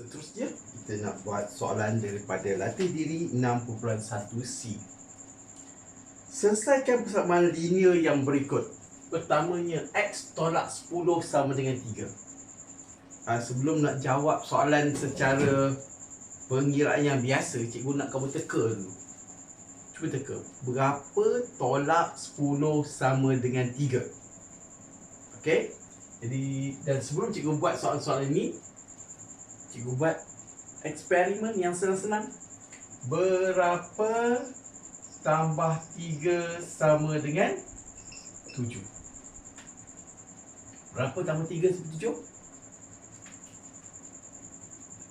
Seterusnya kita nak buat soalan daripada latih diri 6.1C. Selesaikan persamaan linear yang berikut. Pertamanya x tolak 10 sama dengan 3. Uh, sebelum nak jawab soalan secara pengiraan yang biasa, cikgu nak kamu teka dulu. Cuba teka. Berapa tolak 10 sama dengan 3? Okey? Jadi dan sebelum cikgu buat soalan-soalan ini, cikgu buat eksperimen yang senang-senang. Berapa tambah 3 sama dengan 7? Berapa tambah 3 sama 7?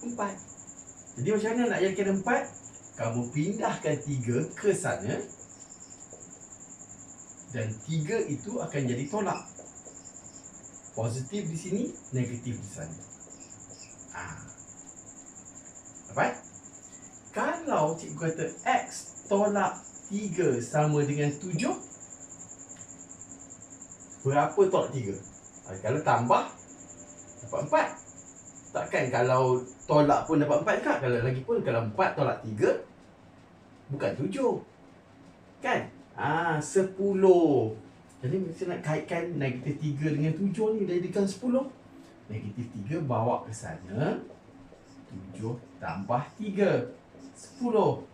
4. Jadi macam mana nak yakin 4? Kamu pindahkan 3 ke sana dan 3 itu akan jadi tolak. Positif di sini, negatif di sana. Ah. Dapat? Kalau cikgu kata X tolak 3 sama dengan 7 Berapa tolak 3? Ha, kalau tambah Dapat 4 Takkan kalau tolak pun dapat 4 kan? Kalau lagi pun kalau 4 tolak 3 Bukan 7 Kan? Ah, 10 Jadi kita nak kaitkan negatif 3 dengan 7 ni Jadikan 10 Negatif 3 bawa ke sana 7 tambah 3 10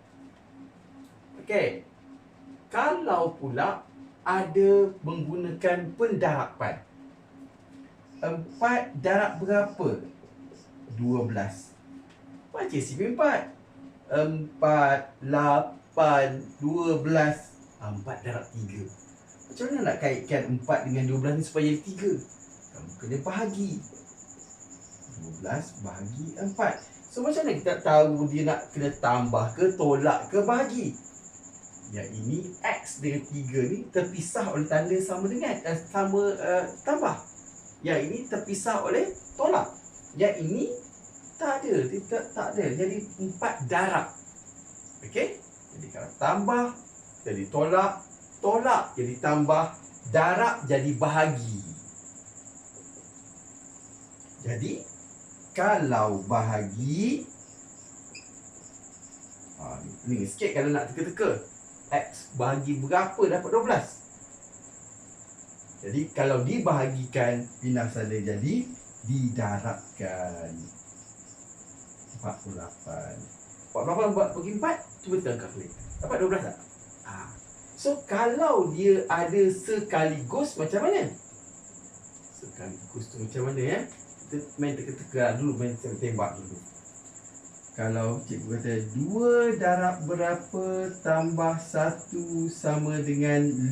Okey. Kalau pula ada menggunakan pendarapan 4 darab berapa? 12 Baca CP4 4, 8, 12 4 darab 3 Macam mana nak kaitkan 4 dengan 12 ni supaya 3? Kamu kena bahagi 12 bahagi 4 So macam mana kita tahu dia nak kena tambah ke tolak ke bahagi? Yang ini X dengan 3 ni terpisah oleh tanda sama dengan uh, sama uh, tambah. Yang ini terpisah oleh tolak. Yang ini tak ada, tidak tak ada. Jadi empat darab. Okey? Jadi kalau tambah jadi tolak, tolak jadi tambah, darab jadi bahagi. Jadi kalau bahagi ha, ni, sikit kalau nak teka-teka X bahagi berapa dapat 12 Jadi kalau dibahagikan Pindah sana jadi Didarabkan 48 48 buat bagi 4 Cuba tekan kalkulator Dapat 12 tak? Ha. So kalau dia ada sekaligus macam mana? Sekaligus tu macam mana ya? Kita main teka-teka dulu main tembak dulu. Kalau cikgu kata 2 darab berapa tambah 1 sama dengan 5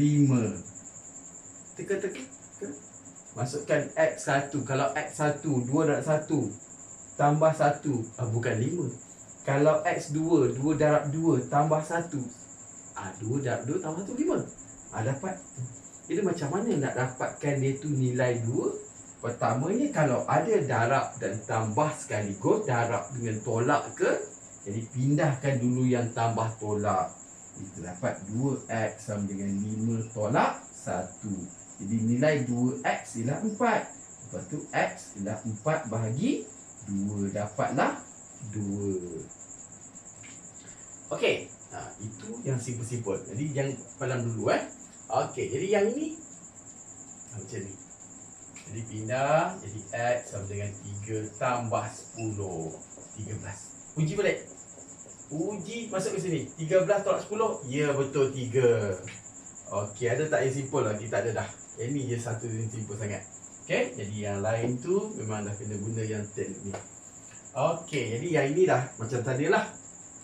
teka-teka. Masukkan x1 kalau x1 2 darab 1 tambah 1 ah, bukan 5 kalau x2 2 darab 2 tambah 1 ah 2 darab 2 tambah 1 5 ah dapat. Jadi macam mana nak dapatkan dia tu nilai 2 Pertamanya kalau ada darab dan tambah sekaligus Darab dengan tolak ke Jadi pindahkan dulu yang tambah tolak. Kita dapat 2x sama dengan 5 tolak 1 Jadi nilai 2x ialah 4 Lepas tu x ialah 4 bahagi 2 Dapatlah 2 Okey. Ha, Itu yang simple-simple Jadi yang faham dulu eh. Okey, jadi yang ini Macam ni jadi pindah Jadi X sama dengan 3 tambah 10 13 Uji balik. Uji masuk ke sini. 13 tolak 10 Ya betul 3 Okey ada tak yang simple lagi? Tak ada dah. Yang ni je satu yang simple sangat. Okey Jadi yang lain tu Memang dah kena guna yang teknik ni. Okey Jadi yang ini dah Macam tadi lah.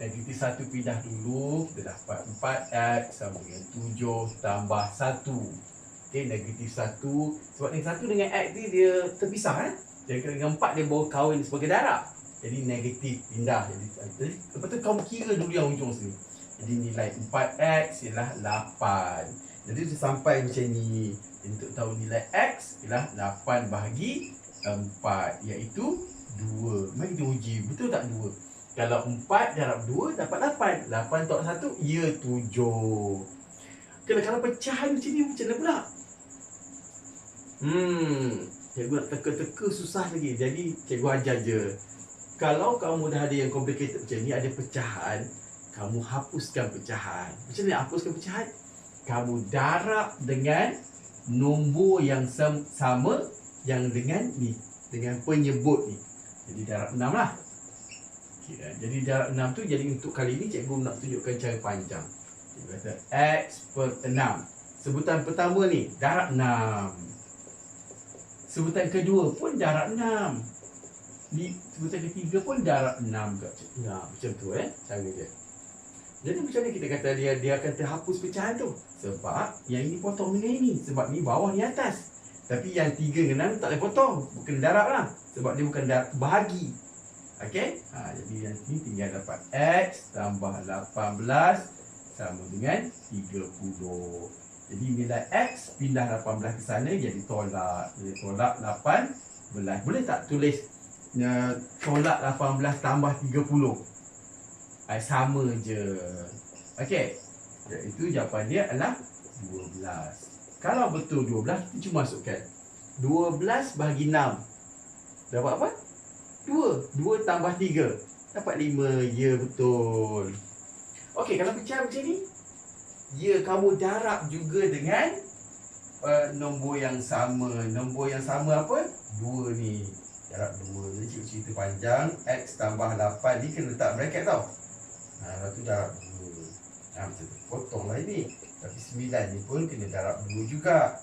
Negatif 1 pindah dulu Kita dapat 4X sama dengan 7 tambah 1 Okay, negatif satu. Sebab yang satu dengan X ni dia terpisah kan Jadi dengan empat dia bawa kahwin sebagai darab. Jadi negatif pindah. Jadi, jadi lepas tu kamu kira dulu yang ujung sini. Jadi nilai 4X ialah 8 Jadi dia sampai macam ni. Untuk tahu nilai X ialah 8 bahagi 4 Iaitu 2 Mari kita uji. Betul tak 2 Kalau 4 darab 2 dapat 8 8 tolak 1 ia 7 Kena kalau pecahan macam ni macam mana pula? Hmm, cikgu nak teka-teka susah lagi. Jadi cikgu ajar je. kalau kamu dah ada yang complicated macam ni, ada pecahan, kamu hapuskan pecahan. Macam mana hapuskan pecahan? Kamu darab dengan nombor yang sam- sama yang dengan ni, dengan penyebut ni. Jadi darab 6 lah. Okay, jadi darab 6 tu jadi untuk kali ni cikgu nak tunjukkan cara panjang. Kata X per 6. Sebutan pertama ni darab 6. Sebutan kedua pun darab 6 di sebutan ketiga pun darab 6 kat ya, macam tu eh cara dia. Jadi macam ni kita kata dia dia akan terhapus pecahan tu. Sebab yang ini potong dengan ini sebab ni bawah ni atas. Tapi yang tiga dengan enam tak boleh potong. Bukan darab lah. Sebab dia bukan darab bahagi. Okey? Ha, jadi yang ni tinggal dapat X tambah 18 sama dengan 30. Jadi nilai X pindah 18 ke sana jadi tolak. Jadi tolak 18. Boleh tak tulis? Uh, tolak 18 tambah 30 uh, sama je. Okey. Itu jawapan dia adalah 12 kalau betul 12 kita cuma masukkan. 12 bahagi 6 dapat apa? 2 2 tambah 3 dapat 5 ya betul okey kalau pecah macam ni ya kamu darab juga dengan uh, nombor yang sama. Nombor yang sama apa? 2 ni. Darab 2 Jadi cikgu cerita panjang. X tambah 8 Ni kena letak bracket tau. Ha, lepas tu darab 2 Ha, macam tu Potong lah ini. Tapi 9 ni pun kena darab 2 juga.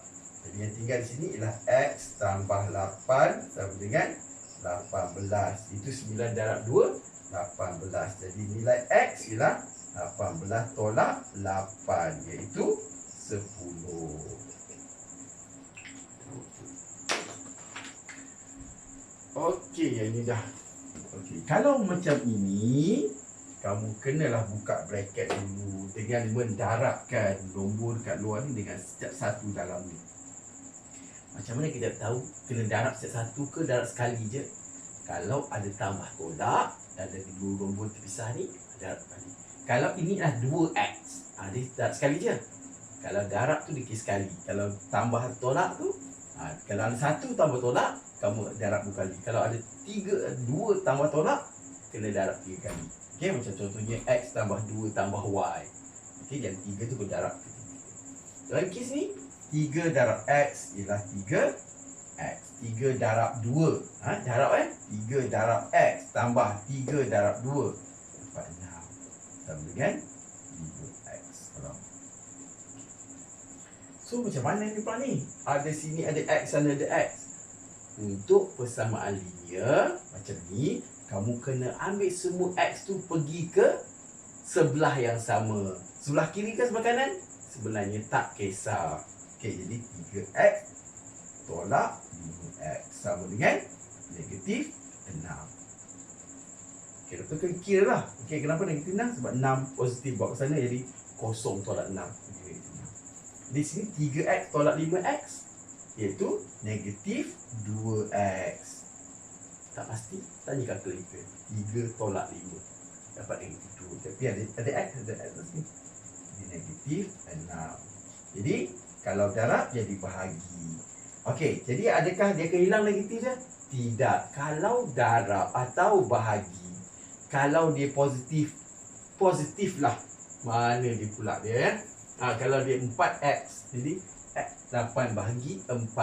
Jadi yang tinggal di sini ialah X tambah 8 Sama dengan 18 Itu 9 darab 2 18 Jadi nilai X ialah 18 tolak 8 Iaitu 10 Okey, yang ini dah. Okey, kalau macam ini, kamu kenalah buka bracket dulu dengan mendarabkan nombor dekat luar ni dengan setiap satu dalam ni. Macam mana kita tahu kena darab setiap satu ke darab sekali je? Kalau ada tambah tolak, ada dua nombor terpisah ni, darab sekali. Kalau ini adalah 2x, ha, dia darab sekali je. Kalau darab tu dikira sekali. Kalau tambah tolak tu, ha, kalau ada satu tambah tolak, kamu darab dua kali. Kalau ada tiga, dua tambah tolak, kena darab tiga kali. Okey, macam contohnya x tambah dua tambah y. Okey, yang tiga tu ke tiga. Dalam kes ni, tiga darab x ialah tiga x. Tiga darab dua. Ha, darab eh? Tiga darab x tambah tiga darab dua. Dapat. Sama dengan lima x. So macam mana ni pula ni? Ada sini ada x, sana ada x untuk persamaan linear macam ni kamu kena ambil semua x tu pergi ke sebelah yang sama sebelah kiri ke sebelah kanan sebenarnya tak kisah okey jadi 3x tolak 5x sama dengan negatif 6 okey doktor kan kira lah okey kenapa negatif 6 sebab 6 positif bawa ke sana jadi kosong tolak 6 di sini 3x tolak 5x iaitu negatif 2x. Tak pasti, tanya kalkulator. 3 tolak 5. Dapat negatif 2. Tapi ada, ada x, ada x di sini. Jadi negatif 6. Jadi, kalau darab jadi bahagi. Okey, jadi adakah dia akan hilang negatif dia? Tidak. Kalau darab atau bahagi, kalau dia positif, positif lah. Mana dia pula dia ya? Ha, kalau dia 4x, jadi 8 bahagi 4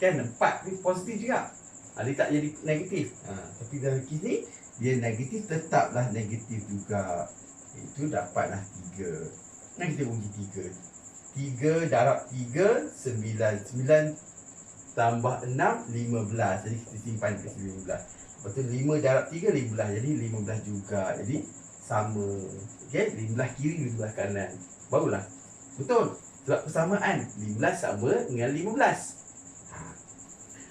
Kan 4 ni positif juga. Ha, Dia tak jadi negatif. Ha, Tapi dalam kes ni Dia negatif tetaplah negatif juga. Itu dapatlah 3 Nah kita uji 3 3 darab 3 9 9 tambah 6 15 Jadi kita simpan ke 15 Lepas tu 5 darab 3 15 Jadi 15 juga. Jadi sama. Okay 15 kiri 15 kanan. Barulah. Betul? Sebab persamaan 15 sama dengan 15 ha.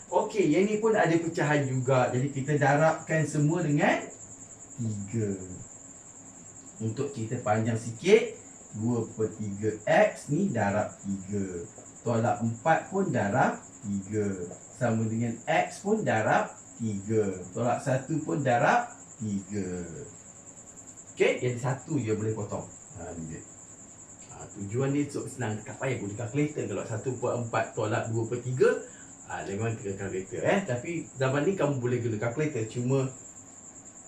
Okey, yang ni pun ada pecahan juga. Jadi kita darabkan semua dengan 3 Untuk cerita panjang sikit 2 per 3 X ni darab 3 Tolak 4 pun darab 3 Sama dengan X pun darab 3 Tolak 1 pun darab 3 Okey, jadi satu je boleh potong. Ha, ni dia tujuan dia untuk senang. Tak payah guna kalkulator kalau 1 per 4 tolak 2 per 3 ah, memang kena kalkulator eh. Tapi zaman ni kamu boleh guna kalkulator. Cuma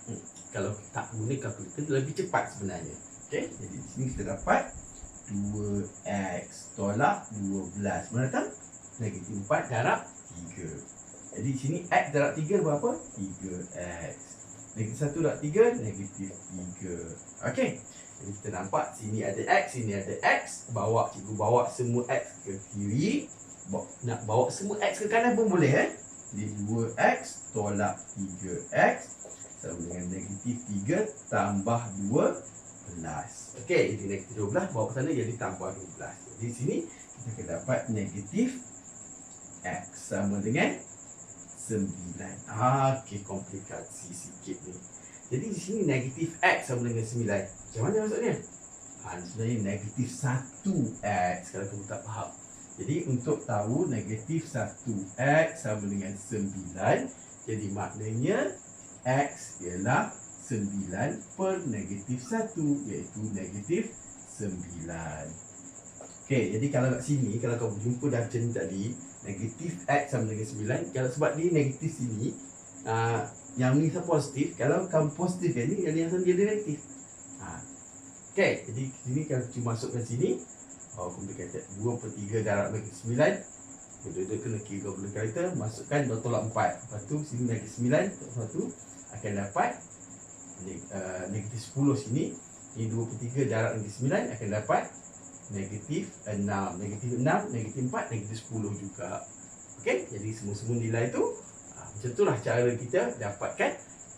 hmm, kalau tak guna kalkulator lebih cepat sebenarnya. Okey, jadi di sini kita dapat 2x tolak 12. Mana datang? Negatif 4 darab 3. Jadi di sini x darab 3 berapa? 3x. Negatif 1 darab 3, negatif 3. Okey. Jadi kita nampak sini ada x, sini ada x. Bawa cikgu bawa semua x ke kiri. Nak bawa semua x ke kanan pun boleh eh. Jadi 2x tolak 3x sama dengan negatif 3 tambah 12. Okey, jadi negatif 12 bawa ke sana jadi tambah 12. Jadi di sini kita akan dapat negatif x sama dengan 9. Ah, okey, komplikasi sikit ni. Jadi di sini negatif x sama dengan 9. Macam mana maksudnya? Ha, sebenarnya negatif 1x kalau kamu tak faham. Jadi untuk tahu negatif 1x sama dengan 9, jadi maknanya x ialah 9 per negatif 1 iaitu negatif 9. Okey, jadi kalau kat sini, kalau kamu jumpa dah macam ni tadi, negatif x sama dengan 9, kalau sebab dia negatif sini, uh, yang ni saya positif, kalau kamu positif yang ni, yang ni akan jadi negatif. Ha. Okey, jadi sini kalau cuma masukkan sini, oh, kata 2 per 3 darab bagi 9, Benda-benda kena kira benda kereta Masukkan 2 tolak 4 Lepas tu sini negatif 9 Lepas tu akan dapat uh, Negatif 10 sini. Ini 2 per 3 darab negatif 9 Akan dapat Negatif 6 Negatif 6 Negatif 4 Negatif 10 juga. Okey? Jadi semua-semua nilai tu uh, Macam itulah cara kita dapatkan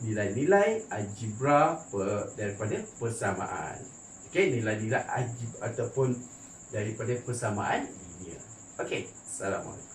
Nilai-nilai algebra per, Daripada persamaan. Okey? Nilai-nilai algebra Ataupun Daripada persamaan linear Okey? Assalamualaikum